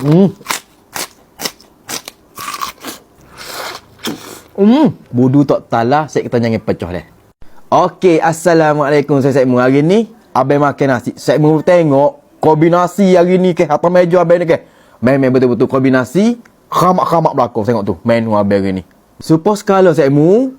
Hmm. Hmm, bodoh tak talah saya kata jangan pecah dah. Okey, assalamualaikum saya Mu hari ni abang makan nasi. Saya mau tengok kombinasi hari ni ke atas meja abang ni ke. Main-main betul-betul kombinasi khamak-khamak belakang tengok tu menu abang hari ni. Suppose kalau saya mu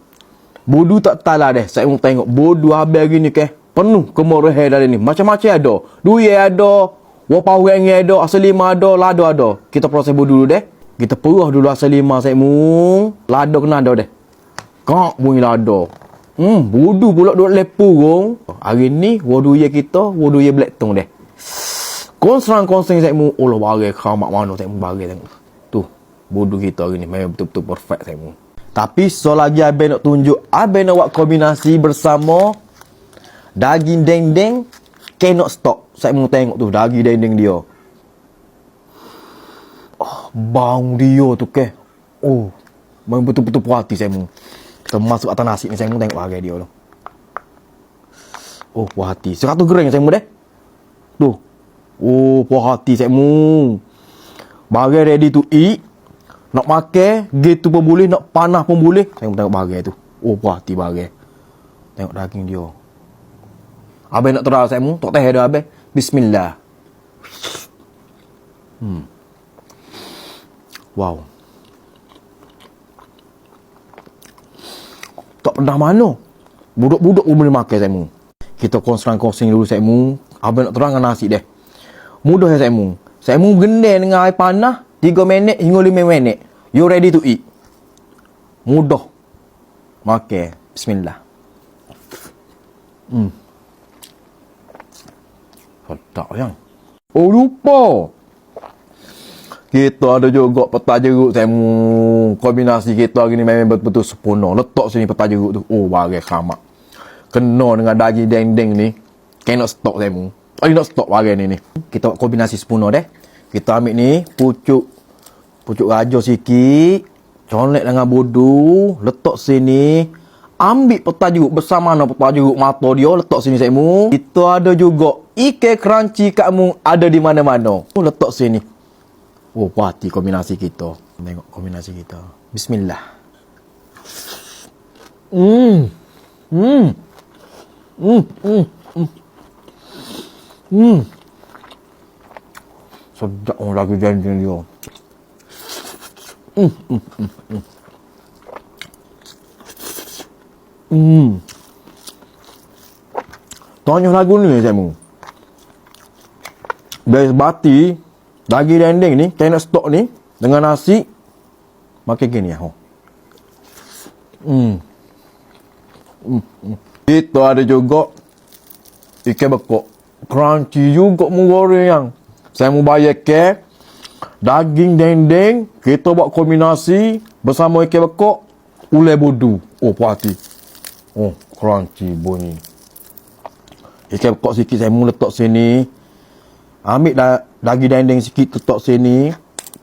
bodoh tak talah dah. Saya mau tengok bodoh abang hari ni ke penuh kemurahan dari ni. Macam-macam ada. Duit ada, wapau yang ada, asal lima ada, lado ada. Kita proses dulu deh. Kita perah dulu asal lima saya mu. Kena ada deh. Kak bunyi lado. Hmm, wudu pula duduk lepu gong. Hari ni wudu ye kita, wudu ye black tong deh. Konserang konseng saya mu. Allah bagai khamak mana saya mu bagai tengok. Tu, wudu kita hari ni memang betul-betul perfect saya mu. Tapi so lagi abang nak tunjuk, abang nak buat kombinasi bersama daging dendeng cannot stop. Saya mau tengok tu daging dendeng dia. Oh, bau dia tu ke. Oh, memang betul-betul puas hati saya mu. Kita masuk atas nasi ni saya mu tengok bagai dia tu. Oh, puas hati. 100 gram saya mu deh. Tu. Oh, puas hati saya mu. Bagai ready to eat. Nak makan, gitu pun boleh, nak panah pun boleh. Saya mu tengok bagai tu. Oh, puas hati bagai. Tengok daging dia. Abang nak terang saya mu, tak teh dah abang. Bismillah. Hmm. Wow. Tak pernah mana. Budak-budak pun boleh makan saya mu. Kita konsang-konsing dulu saya mu. Abang nak terang dengan nasi deh. Mudah ya saya mu. Saya mu gendeng dengan air panah 3 minit hingga 5 minit. You ready to eat. Mudah. Makan. Bismillah. Hmm. Sedap yang. Oh lupa. Kita ada juga peta jeruk saya mu. Kombinasi kita hari ni memang betul-betul sempurna. Letak sini peta jeruk tu. Oh bagai khamak. Kena dengan daging dendeng ni. Cannot stop saya mu. Oh not stop bagai ni ni. Kita buat kombinasi sempurna deh. Kita ambil ni pucuk pucuk raja sikit. Colek dengan bodoh. Letak sini. Ambil peta jeruk bersama mana peta jeruk mata dia. Letak sini saya mu. Kita ada juga ikan crunchy kamu ada di mana-mana. Oh, letak sini. Oh, pati kombinasi kita. Tengok kombinasi kita. Bismillah. Hmm. Hmm. Hmm. Hmm. Hmm. Hmm. Sedap oh, lagi dendeng dia. Hmm. Hmm. Hmm. Hmm. Hmm. Tanya lagu ni saya mu. Dari bati, daging dendeng ni, kena stok ni, dengan nasi, makan gini ya. Oh. Hmm. Hmm. Kita ada juga ikan bekok. Crunchy juga mu goreng yang. Saya mau bayar ke daging dendeng, kita buat kombinasi bersama ikan bekok, ulai bodu. Oh, puas hati. Oh, crunchy bunyi. Ikan bekok sikit saya mau letak sini. Ambil da daging dendeng sikit letak sini.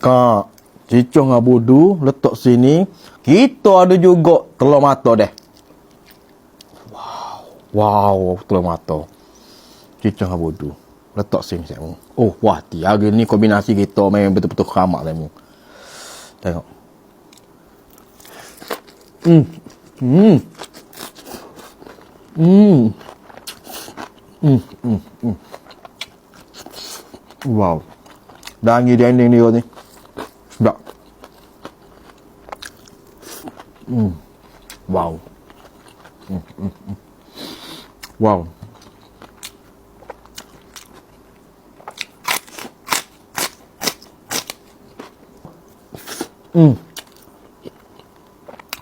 Kak. Cicuh dengan bodu. Letak sini. Kita ada juga telur mata deh. Wow. Wow. Telur mata. Cicuh dengan. Letak sini saya mau. Oh, wah. Hari ni kombinasi kita memang betul-betul keramak saya mau. Tengok. Hmm. Hmm. Hmm. Hmm. Hmm. Hmm. Wow. Daging dendeng dia ni. Sedap. Hmm. Wow. Hmm. Hmm. Hmm. Wow. Hmm.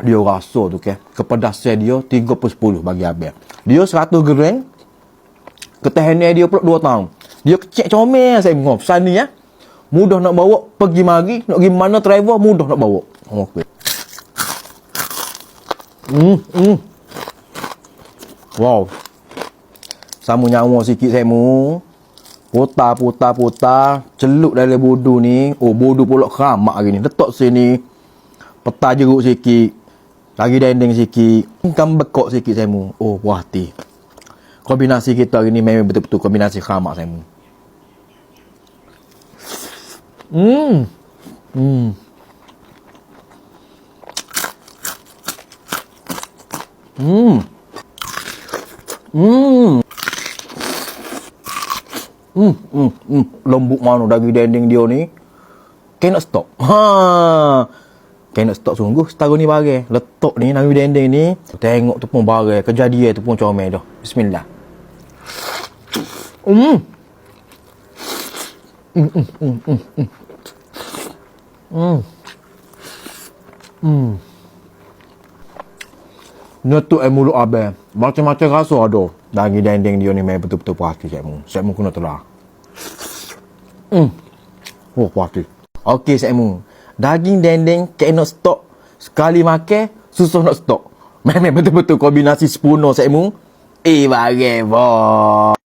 Dia rasa tu ke. Kepedasan dia 3 per 10 bagi abang. Dia 100 gram. Ketahanan dia pula 2 tahun. Dia kecil comel saya. Pesan ni ya. Mudah nak bawa pergi mari, nak pergi mana travel mudah nak bawa. Okey. Hmm, hmm. Wow. Sama nyawa sikit saya mu. Putar, putar, putar. Celup dalam bodu ni. Oh, bodu pula keramak hari ni. Letak sini. Peta jeruk sikit. Lagi dendeng sikit. Ikan bekok sikit saya mu. Oh, puas hati. Kombinasi kita hari ni memang betul-betul kombinasi keramak saya mu. Hmm. Hmm. Hmm. Hmm. Hmm, hmm, hmm. Lembut mana daging dendeng dia ni. Cannot stop. Ha. Cannot stop sungguh. Setahun ni bagai. Letok ni daging dendeng ni. Tengok tu pun bagai. Kejadian tu pun comel dah. Bismillah. Hmm. Hmm, hmm, hmm, hmm, hmm. Hmm. Hmm. Nyetuk air mulut abang. Macam-macam rasa ada. Daging dendeng dia ni memang betul-betul puas hati saya mu. Saya mu kena telah. Hmm. Oh, puas hati. Okey, saya mu. Daging dendeng cannot stop. Sekali makan, susah nak stop. Memang betul-betul kombinasi sepuno saya mu. Eh, bagai, boh.